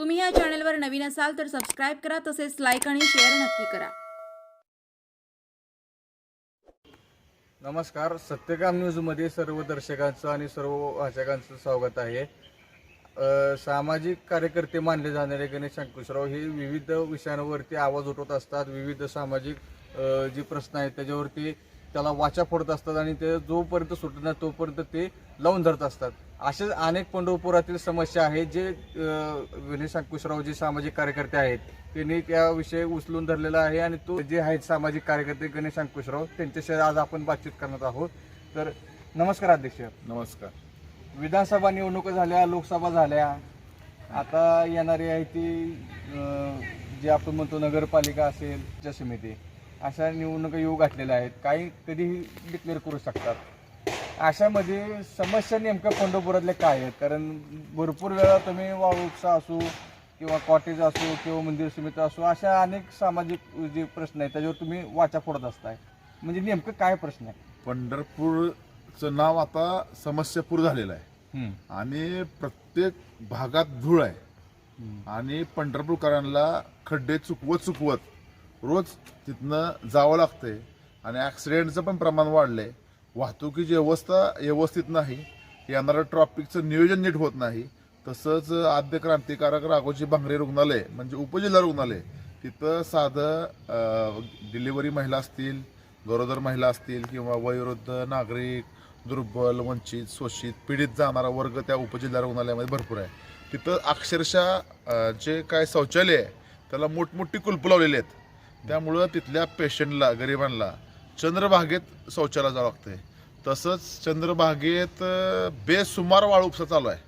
तुम्ही या चॅनलवर नवीन असाल तर सबस्क्राईब करा तसेच लाईक आणि शेअर नक्की करा. नमस्कार. सत्यकाम न्यूजमध्ये सर्व दर्शकांचं आणि सर्व वाचकांचं स्वागत आहे. अ, सामाजिक कार्यकर्ते मानले जाणारे गणेश अंकुशराव हे विविध विषयांवरती आवाज उठवत असतात. विविध सामाजिक अ, जे प्रश्न आहेत त्याच्यावरती त्याला वाचा फोडत असतात आणि ते जोपर्यंत सुटत नाही तोपर्यंत ते लावून धरत असतात. असेच अनेक पंढरपुरातील समस्या आहेत जे गणेश अंकुशराव जे सामाजिक कार्यकर्ते आहेत. त्यांनी त्याविषयी उचलून धरलेला आहे आणि तो जे आहेत सामाजिक कार्यकर्ते गणेश अंकुशराव त्यांच्याशी आज आपण बातचीत करणार आहोत. तर नमस्कार अध्यक्ष. नमस्कार. विधानसभा निवडणुका झाल्या लोकसभा झाल्या. आता येणारी आहे ती जे आपण म्हणतो नगरपालिका असेल ज्या समिती. अशा निवडणुका येऊ घातलेल्या आहेत. काही कधीही डिक्लेअर करू शकतात. अशामध्ये समस्या नेमक्या पंढरपुरातल्या काय आहेत? कारण भरपूर वेळा तुम्ही वाळूपसा असो किंवा कॉटेज असो किंवा मंदिर समिती असो अशा अनेक सामाजिक जे प्रश्न आहेत त्याच्यावर तुम्ही वाचा फोडत असताय. म्हणजे नेमकं काय प्रश्न आहे? पंढरपूरचं नाव आता समस्यापूर झालेलं आहे. आणि प्रत्येक भागात धूळ आहे. आणि पंढरपूरकरांना खड्डे चुकवत चुकवत रोज तिथनं जावं लागतंय. आणि ॲक्सिडेंटचं पण प्रमाण वाढलंय. वाहतुकीची व्यवस्था व्यवस्थित नाही येणारं ट्रॉफिकचं नियोजन नीट होत नाही तसंच आद्य क्रांतिकारक राघोजी भांगरे रुग्णालय म्हणजे उपजिल्हा रुग्णालय तिथं साधं डिलिव्हरी महिला असतील गरोदर महिला असतील किंवा वयोवृद्ध नागरिक दुर्बल वंचित शोषित पीडित जाणारा वर्ग त्या उपजिल्हा रुग्णालयामध्ये भरपूर आहे. तिथं अक्षरशः जे काय शौचालय आहे त्याला मोठमोठी कुलपं लावलेली आहेत. त्यामुळं तिथल्या पेशंटला गरिबांना चंद्रभागेत शौचालय जावं लागतंय. तसंच चंद्रभागेत बेसुमार वाळू उपसा चालू आहे.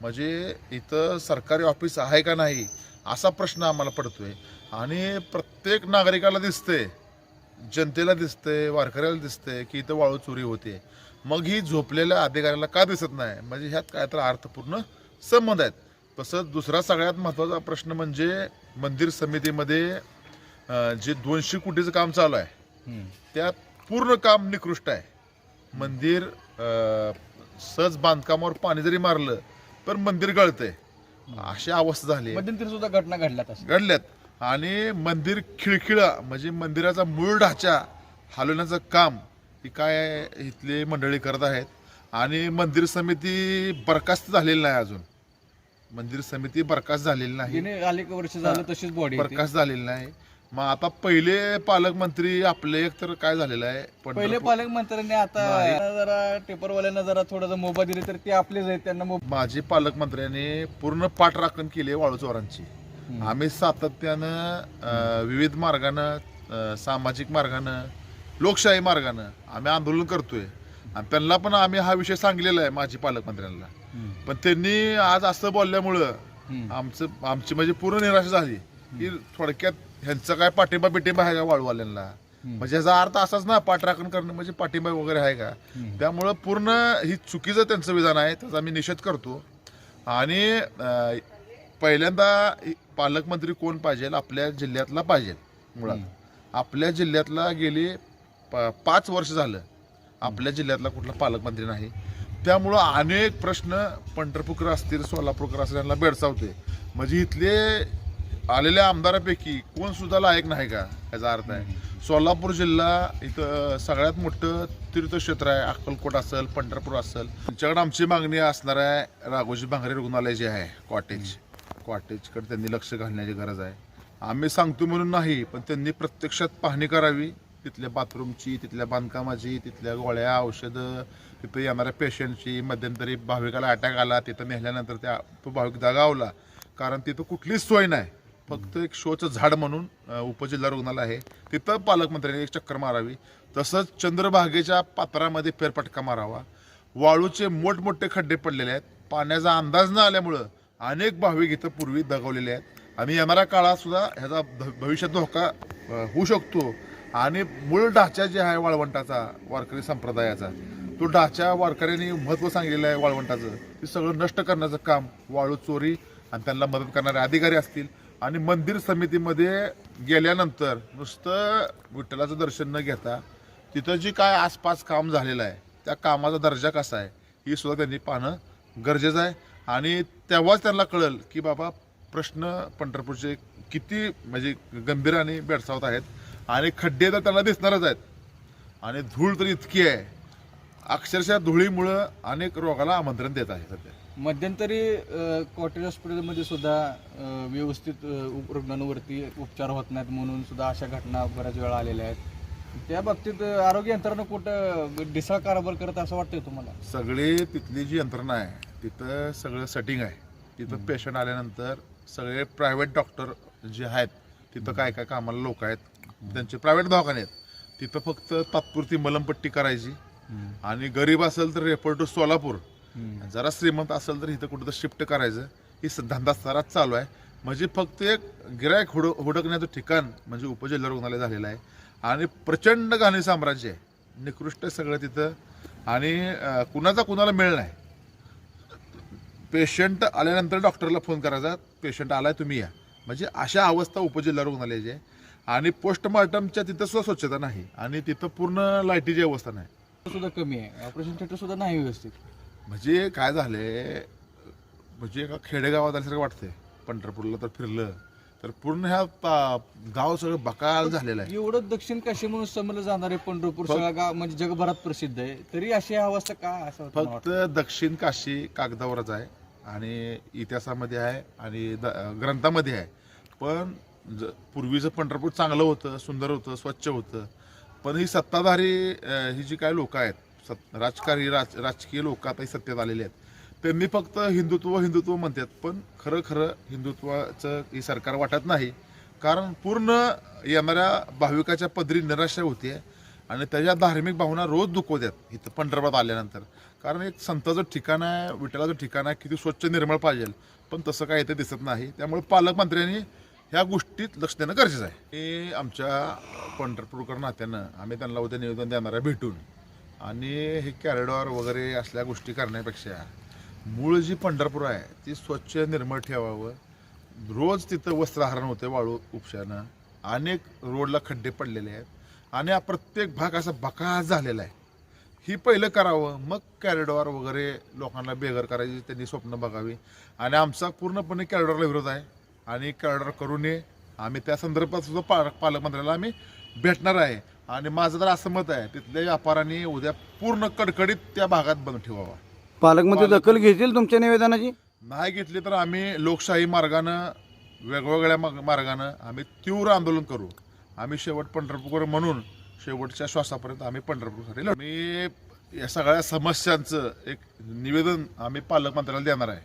म्हणजे इथं सरकारी ऑफिस आहे का नाही असा प्रश्न आम्हाला पडतो आहे आणि प्रत्येक नागरिकाला दिसते जनतेला दिसते वारकऱ्याला दिसते की इथं वाळू चोरी होते. मग ही झोपलेल्या अधिकाऱ्याला का दिसत नाही? म्हणजे ह्यात काय तर अर्थपूर्ण संबंध आहेत. तसंच दुसरा सगळ्यात महत्त्वाचा प्रश्न म्हणजे मंदिर समितीमध्ये जे दोनशे कोटीचं काम चालू आहे त्यात पूर्ण काम निकृष्ट आहे. मंदिर सहज बांधकामावर पाणी जरी मारलं पण मंदिर गळतंय. अशी अवस्था झाली. सुद्धा घटना घडल्या तशा घडल्यात. आणि मंदिर खिळखिळा म्हणजे मंदिराचा मूळ ढाचा हलवण्याचं काम ही काय इथली मंडळी करत आहेत. आणि मंदिर समिती बरखास्त झालेली नाही अजून. मंदिर समिती बरखास्त झालेली नाही. अनेक वर्ष झालं तशीच बॉडी बरखास्त झालेली नाही. मग आता पहिले पालकमंत्री आपले एक तर काय झालेलं आहे? पहिले पंढरपूर- पालकमंत्र्यांनी आता. जरा टेपरवाल्यांना जरा थोडं मोबा दिले तर ते आपलेच आहेत त्यांना मोब माजी पालकमंत्र्यांनी पूर्ण पाठराखण केली आहे वाळू चोरांची. आम्ही सातत्यानं अ, विविध मार्गानं अ, सामाजिक मार्गानं लोकशाही मार्गानं आम्ही आंदोलन करतोय. आणि त्यांना पण आम्ही हा विषय सांगलेला आहे माजी पालकमंत्र्यांना. पण त्यांनी आज असं बोलल्यामुळं आमचं आमची म्हणजे पूर्ण निराशा झाली. की थोडक्यात ह्यांचा काय पाठिंबा बिटिंबा आहे का वाळूवाल्यांना? म्हणजे ह्याचा अर्थ असाच ना पाठराखण करणं म्हणजे पाठिंबा वगैरे आहे का? त्यामुळं पूर्ण ही चुकीचं त्यांचं विधान आहे त्याचा आम्ही निषेध करतो. आणि पहिल्यांदा पालकमंत्री कोण पाहिजे? आपल्या जिल्ह्यातला पाहिजे मुळात. आपल्या जिल्ह्यातला गेली पाच वर्ष झालं आपल्या जिल्ह्यातला कुठला पालकमंत्री नाही. त्यामुळं अनेक प्रश्न पंढरपूरकर असतील सोलापूरकर असतील यांना बेडसावते म्हणजे इथले आलेल्या आमदारापैकी कोण सुद्धा लायक नाही का? याचा अर्थ आहे. सोलापूर जिल्हा इथं सगळ्यात मोठं तीर्थक्षेत्र आहे. अक्कलकोट असेल पंढरपूर असेल. त्यांच्याकडे आमची मागणी असणार आहे राघोजी भांगरे रुग्णालय जे आहे कॉटेज कॉटेजकडे त्यांनी लक्ष घालण्याची गरज आहे. आम्ही सांगतो म्हणून नाही पण त्यांनी प्रत्यक्षात पाहणी करावी. तिथल्या बाथरूमची तिथल्या बांधकामाची तिथल्या गोळ्या औषधं तिथं येणाऱ्या पेशंटची मध्यंतरी भाविकाला अटॅक आला तिथं नेल्यानंतर त्या तो भाविक दगावला कारण तिथं कुठलीच सोय नाही. फक्त एक शोचं झाड म्हणून उपजिल्हा रुग्णालय आहे. तिथं पालकमंत्र्यांनी एक चक्कर मारावी. तसंच चंद्रभागेच्या पात्रामध्ये फेरफटका मारावा. वाळूचे मोठमोठे खड्डे पडलेले आहेत. पाण्याचा अंदाज न आल्यामुळं अनेक भाविक इथं पूर्वी दगावलेले आहेत. आणि येणाऱ्या काळातसुद्धा ह्याचा भ- भविष्यात धोका होऊ शकतो. आणि मूळ ढाचा जे आहे वाळवंटाचा वारकरी संप्रदायाचा तो ढाचा वारकऱ्यांनी महत्त्व सांगितलेलं आहे वाळवंटाचं. ते सगळं नष्ट करण्याचं काम वाळू चोरी आणि त्यांना मदत करणारे अधिकारी असतील. आणि मंदिर समितीमध्ये गेल्यानंतर नुसतं विठ्ठलाचं दर्शन न घेता तिथं जी काय आसपास काम झालेलं आहे त्या कामाचा दर्जा कसा आहे ही सुद्धा त्यांनी पाहणं गरजेचं आहे. आणि तेव्हाच त्यांना कळेल की बाबा प्रश्न पंढरपूरचे किती म्हणजे गंभीर आणि बेडसावत आहेत आणि खड्डे तर त्यांना दिसणारच आहेत. आणि धूळ तर इतकी आहे. अक्षरशः धुळीमुळं अनेक रोगाला आमंत्रण देत आहे सध्या. मध्यंतरी कॉटेज हॉस्पिटलमध्ये सुद्धा व्यवस्थित रुग्णांवरती उपचार होत नाहीत म्हणून सुद्धा अशा घटना बऱ्याच वेळा आलेल्या आहेत. त्या बाबतीत आरोग्य यंत्रणा कुठं डिसाळ कारभार करत असं वाटतंय तुम्हाला? सगळे तिथली जी यंत्रणा आहे तिथं सगळं सेटिंग आहे. तिथं पेशंट आल्यानंतर सगळे प्रायव्हेट डॉक्टर जे आहेत तिथं काय काय कामाला लोक आहेत त्यांचे प्रायव्हेट दवाखाने आहेत. तिथं फक्त तात्पुरती मलमपट्टी करायची. आणि गरीब असेल तर रेफर टू सोलापूर. जरा श्रीमंत असेल तर इथं कुठं शिफ्ट करायचं. ही धंदा सरात चालू आहे. म्हणजे फक्त एक गिरायक हुड हुडकण्याचं ठिकाण म्हणजे उपजिल्हा रुग्णालय झालेलं आहे. आणि प्रचंड गाणी साम्राज्य आहे. निकृष्ट सगळं तिथं. आणि कुणाचा कुणाला मिळ नाही. पेशंट आल्यानंतर डॉक्टरला फोन करायचा पेशंट आलाय तुम्ही या. म्हणजे अशा अवस्था उपजिल्हा रुग्णालयाची आहे. आणि पोस्टमार्टमच्या तिथं सुद्धा स्वच्छता नाही. आणि तिथं पूर्ण लाईटीची अवस्था नाही. सुद्धा कमी आहे. ऑपरेशन थिएटर सुद्धा नाही व्यवस्थित. म्हणजे काय झालंय म्हणजे एका खेडेगावात आल्यासारखं वाटतंय. पंढरपूरला तर फिरलं तर पूर्ण ह्या गाव सगळं बकाल झालेलं आहे. एवढं दक्षिण काशी म्हणून समजलं जाणार आहे पंढरपूर सगळा गाव? म्हणजे जगभरात प्रसिद्ध आहे. तरी अशी अवस्था का? असं फक्त दक्षिण काशी कागदावरच आहे आणि इतिहासामध्ये आहे आणि द- ग्रंथामध्ये आहे. पण ज पूर्वीचं पंढरपूर चांगलं होतं सुंदर होतं स्वच्छ होतं. पण ही सत्ताधारी अं, ही जी काय लोक आहेत सत राजकारी राज राजकीय लोक आता सत्तेत आलेले आहेत. त्यांनी फक्त हिंदुत्व हिंदुत्व म्हणतात पण खरं खरं हिंदुत्वाचं ही सरकार वाटत नाही. कारण पूर्ण येणाऱ्या भाविकाच्या पदरी निराशा होते आणि त्याच्या धार्मिक भावना रोज दुखवतात इथं पंढरपुरात आल्यानंतर. कारण एक संताचं ठिकाण आहे विठ्ठलाचं ठिकाण आहे किती स्वच्छ निर्मळ पाहिजे. पण तसं काय इथे दिसत नाही. त्यामुळे पालकमंत्र्यांनी ह्या गोष्टीत लक्ष देणं गरजेचं आहे. हे आमच्या पंढरपूरकर नात्यानं आम्ही त्यांना उद्या निवेदन देणार आहे भेटून. आणि हे कॅरिडॉर वगैरे असल्या गोष्टी करण्यापेक्षा मूळ जी पंढरपूर आहे ती स्वच्छ निर्मळ ठेवावं. रोज तिथं वस्त्रहरण होते वाळू उपशानं. अनेक रोडला खड्डे पडलेले आहेत. आणि हा प्रत्येक भाग असा बकास झालेला आहे. ही पहिलं करावं मग कॅरिडॉर वगैरे लोकांना बेघर करायची त्यांनी स्वप्न बघावी. आणि आमचा पूर्णपणे कॅरिडॉरला विरोध आहे. आणि कॅरिडॉर करू नये आम्ही त्या संदर्भात सुद्धा पाल पालकमंत्र्याला आम्ही भेटणार आहे. आणि माझं तर असं मत आहे तिथल्या व्यापाऱ्यांनी उद्या पूर्ण कडकडीत त्या भागात बंद ठेवावा. पालकमंत्री दखल घेतील तुमच्या निवेदनाची? नाही घेतली तर आम्ही लोकशाही मार्गानं वेगवेगळ्या मार्ग- मार्गानं आम्ही तीव्र आंदोलन करू. आम्ही शेवट पंढरपूर म्हणून शेवटच्या श्वासापर्यंत आम्ही पंढरपूरसाठी लढू. मी या सगळ्या समस्यांचं एक निवेदन आम्ही पालकमंत्र्याला देणार आहे.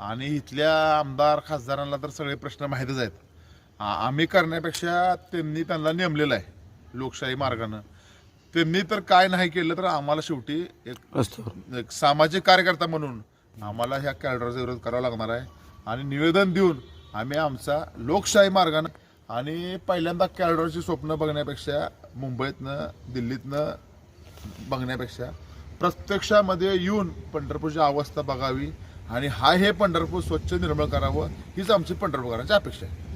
आणि इथल्या आमदार खासदारांना तर सगळे प्रश्न माहीतच आहेत. आ- आम्ही करण्यापेक्षा त्यांनी त्यांना नेमलेलं आहे. लोकशाही मार्गानं. त्यांनी तर काय नाही केलं तर आम्हाला शेवटी एक रस्त्यावर एक सामाजिक कार्यकर्ता म्हणून आम्हाला ह्या कॅरिडॉरचा विरोध करावा लागणार आहे. आणि निवेदन देऊन आम्ही आमचा लोकशाही मार्गानं आणि पहिल्यांदा कॅरिडॉरची स्वप्न बघण्यापेक्षा मुंबईतनं दिल्लीतनं बघण्यापेक्षा प्रत्यक्षामध्ये येऊन पंढरपूरची अवस्था बघावी आणि हा हे पंढरपूर स्वच्छ निर्मळ करावं हीच आमची पंढरपूरकरांची अपेक्षा आहे.